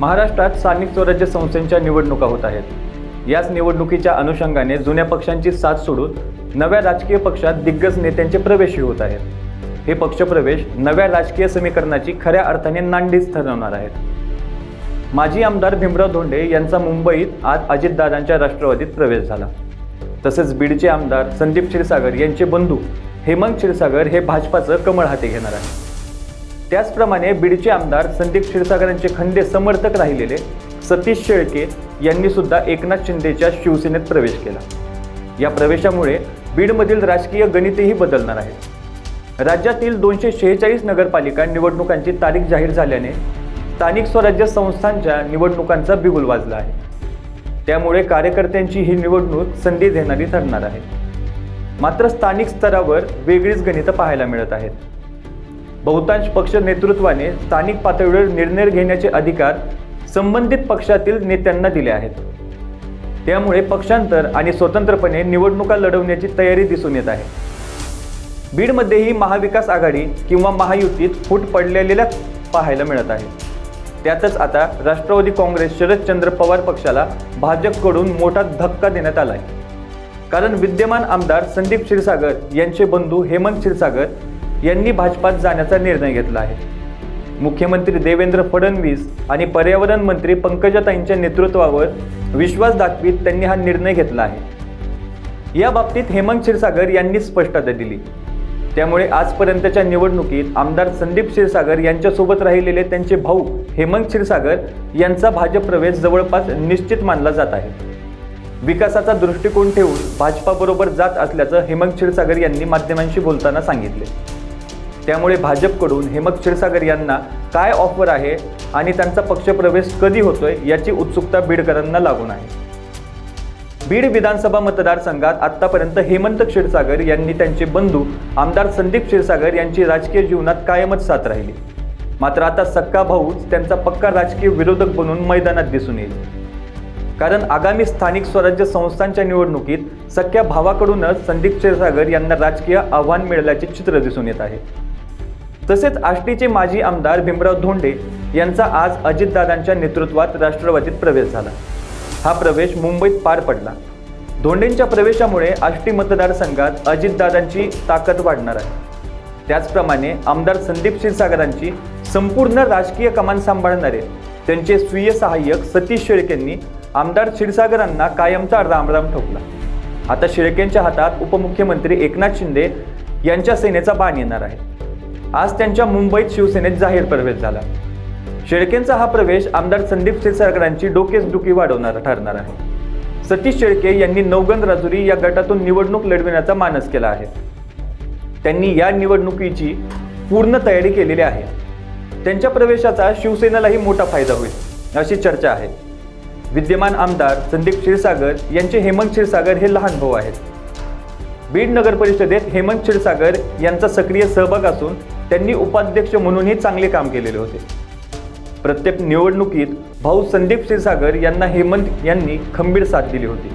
महाराष्ट्रात स्थानिक स्वराज्य संस्थेच्या निवडणुका होत आहेत. याच निवडणुकीच्या अनुषंगाने जुन्या पक्षांची साथ सोडून नव्या राजकीय पक्षात दिग्गज नेत्यांचे प्रवेशही होत आहेत. हे पक्षप्रवेश नव्या राजकीय समीकरणाची खऱ्या अर्थाने नांडीच ठरवणार आहेत. माजी आमदार भीमराव धोंडे यांचा मुंबईत आज अजितदादांच्या राष्ट्रवादीत प्रवेश झाला. तसेच बीडचे आमदार संदीप क्षीरसागर यांचे बंधू हेमंत क्षीरसागर हे भाजपाचं कमळ हाती घेणार आहे त्याचप्रमाणे बीडचे आमदार संदीप क्षीरसागरांचे खंदे समर्थक राहिलेले सतीश शेळके यांनी सुद्धा एकनाथ शिंदेच्या शिवसेनेत प्रवेश केला. या प्रवेशामुळे बीडमधील राजकीय गणितही बदलणार आहे. राज्यातील दोनशे शेहेचाळीस नगरपालिका निवडणुकांची तारीख जाहीर झाल्याने स्थानिक स्वराज्य संस्थांच्या निवडणुकांचा बिगुल वाजला आहे. त्यामुळे कार्यकर्त्यांची ही निवडणूक संधी देणारी ठरणार आहे. मात्र स्थानिक स्तरावर वेगळीच गणितं पाहायला मिळत आहेत. बहुतांश पक्ष नेतृत्वाने स्थानिक पातळीवर निर्णय घेण्याचे अधिकार संबंधित पक्षातील नेत्यांना दिले आहेत. त्यामुळे पक्षांतर आणि स्वतंत्रपणे निवडणुका लढवण्याची तयारी दिसून येत आहे. बीडमध्येही महाविकास आघाडी किंवा महायुतीत फूट पडलेल्या पाहायला मिळत आहे. त्यातच आता राष्ट्रवादी काँग्रेस शरदचंद्र पवार पक्षाला भाजपकडून मोठा धक्का देण्यात आला आहे कारण विद्यमान आमदार संदीप क्षीरसागर यांचे बंधू हेमंत क्षीरसागर यांनी भाजपात जाण्याचा निर्णय घेतला आहे. मुख्यमंत्री देवेंद्र फडणवीस आणि पर्यावरण मंत्री पंकजाताईंच्या नेतृत्वावर विश्वास दाखवीत त्यांनी हा निर्णय घेतला आहे. या बाबतीत हेमंत क्षीरसागर यांनी स्पष्टता दिली. त्यामुळे आजपर्यंतच्या निवडणुकीत आमदार संदीप क्षीरसागर यांच्यासोबत राहिलेले त्यांचे भाऊ हेमंत क्षीरसागर यांचा भाजप प्रवेश जवळपास निश्चित मानला जात आहे. विकासाचा दृष्टिकोन ठेवून भाजपाबरोबर जात असल्याचं हेमंत क्षीरसागर यांनी माध्यमांशी बोलताना सांगितले. त्यामुळे भाजपकडून हेमंत क्षीरसागर यांना काय ऑफर आहे आणि त्यांचा पक्षप्रवेश कधी होतोय याची उत्सुकता बीडकरांना लागून आहे. बीड विधानसभा मतदारसंघात आत्तापर्यंत हेमंत क्षीरसागर यांनी त्यांचे बंधू आमदार संदीप क्षीरसागर यांची राजकीय जीवनात कायमच साथ राहिली. मात्र आता सक्का भाऊच त्यांचा पक्का राजकीय विरोधक बनून मैदानात दिसून येईल. कारण आगामी स्थानिक स्वराज्य संस्थांच्या निवडणुकीत सख्या भावाकडूनच संदीप क्षीरसागर यांना राजकीय आव्हान मिळाल्याचे चित्र दिसून येत आहे. तसेच आष्टीचे माजी आमदार भीमराव धोंडे यांचा आज अजितदादांच्या नेतृत्वात राष्ट्रवादीत प्रवेश झाला. हा प्रवेश मुंबईत पार पडला. धोंडेंच्या प्रवेशामुळे आष्टी मतदारसंघात अजितदादांची ताकद वाढणार आहे. त्याचप्रमाणे आमदार संदीप क्षीरसागरांची संपूर्ण राजकीय कमान सांभाळणारे त्यांचे स्वीय सहाय्यक सतीश शेळकेंनी आमदार क्षीरसागरांना कायमचा रामराम ठोकला. आता शेळकेंच्या हातात उपमुख्यमंत्री एकनाथ शिंदे यांच्या सेनेचा बाण येणार आहे. आज त्यांच्या मुंबईत शिवसेनेत जाहीर प्रवेश झाला. शेळकेंचा हा प्रवेश आमदार संदीप क्षीरसागरांची डोकेच दुखी वाढवणारा ठरणार आहे. सतीश शेळके यांनी नवगण राजुरी या गटातून निवडणूक लढविण्याचा मानस केला आहे. त्यांनी या निवडणुकीची पूर्ण तयारी केलेली आहे. त्यांच्या प्रवेशाचा शिवसेनेलाही मोठा फायदा होईल अशी चर्चा आहे. विद्यमान आमदार संदीप क्षीरसागर यांचे हेमंत क्षीरसागर हे लहान भाऊ आहेत. बीड नगर परिषदेत हेमंत क्षीरसागर यांचा सक्रिय सहभाग असून त्यांनी उपाध्यक्ष म्हणूनही चांगले काम केलेले होते. प्रत्येक निवडणुकीत भाऊ संदीप क्षीरसागर यांना हेमंत यांनी खंबीर साथ दिली होती.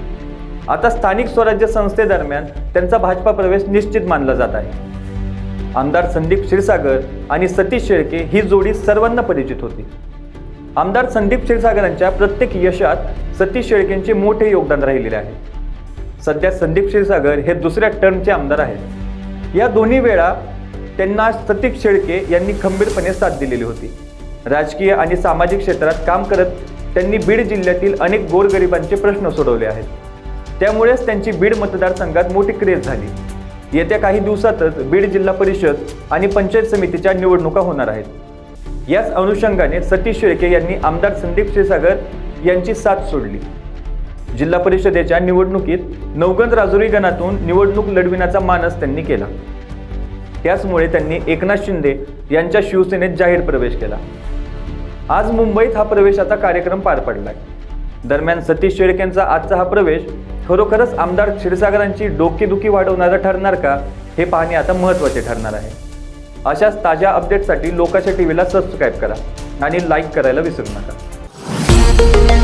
आता स्थानिक स्वराज्य संस्थेदरम्यान त्यांचा भाजपा प्रवेश निश्चित मानला जात आहे. आमदार संदीप क्षीरसागर आणि सतीश शेळके ही जोडी सर्वांना परिचित होती. आमदार संदीप क्षीरसागरांच्या प्रत्येक यशात सतीश शेळकेंचे मोठे योगदान राहिलेले आहे. सध्या संदीप क्षीरसागर हे दुसऱ्या टर्मचे आमदार आहेत. या दोन्ही वेळा त्यांना सतीश शेळके यांनी खंबीरपणे साथ दिलेली होती. राजकीय आणि सामाजिक क्षेत्रात काम करत त्यांनी बीड जिल्ह्यातील अनेक गोरगरिबांचे प्रश्न सोडवले आहेत. त्यामुळेच त्यांची बीड मतदारसंघात मोठी क्रेज झाली. येत्या काही दिवसातच बीड जिल्हा परिषद आणि पंचायत समितीच्या निवडणुका होणार आहेत. याच अनुषंगाने सतीश शेळके यांनी आमदार संदीप क्षीरसागर यांची साथ सोडली. जिल्हा परिषदेच्या निवडणुकीत नवगंज राजुरी गणातून निवडणूक लढविण्याचा मानस त्यांनी केला. त्याचमुळे त्यांनी एकनाथ शिंदे यांच्या शिवसेनेत जाहीर प्रवेश केला. आज मुंबईत हा प्रवेशाचा कार्यक्रम पार पडलाय. दरम्यान सतीश शेळकेंचा आजचा हा प्रवेश खरोखरच आमदार क्षीरसागरांची डोकेदुखी वाढवणारा ठरणार का हे पाहणे आता महत्त्वाचे ठरणार आहे. अशाच ताज्या अपडेटसाठी लोकाच्या टी व्हीला सबस्क्राईब करा आणि लाईक करायला विसरू नका.